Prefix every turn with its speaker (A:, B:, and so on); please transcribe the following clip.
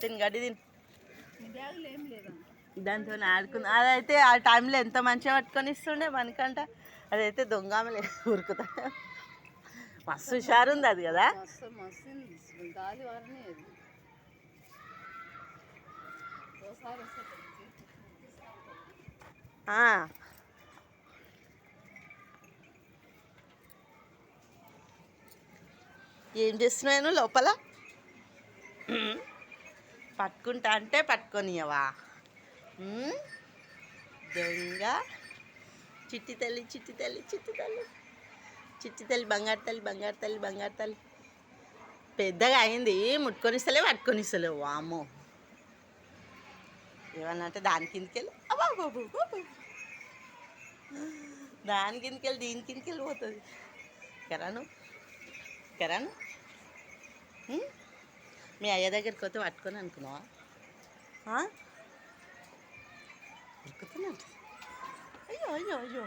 A: తిని గడ్డి దాంతో ఆడుకుంది అదైతే ఆ టైంలో ఎంత మంచిగా పట్టుకొని ఇస్తుండే మనకంట అదైతే దొంగమలే ఉరుకుతా. మస్తు హుషారు ఉంది. అది కదా. ఏం చేస్తున్నాను లోపల? పట్టుకుంటా అంటే పట్టుకొనియవా? దొంగ. చిట్టి తల్లి చిట్టి తల్లి చిట్టి తల్లి. చిట్టి తల్లి బంగారు తల్లి బంగారు తల్లి బంగారు తల్లి. పెద్దగా అయింది. ముట్టుకొనిస్తలే పట్టుకొనిస్తలే వామో ఏమన్నా అంటే దాని కిందకెళ్ళి అబ్బా అబ్బా, దాని కిందకెళ్ళి దీని కిందకెళ్ళి పోతుంది. కరాను కరాను మీ అయ్య దగ్గరికి పోతే పట్టుకొని అనుకున్నావా? ఆ? అయ్యో అయ్యో అయ్యో.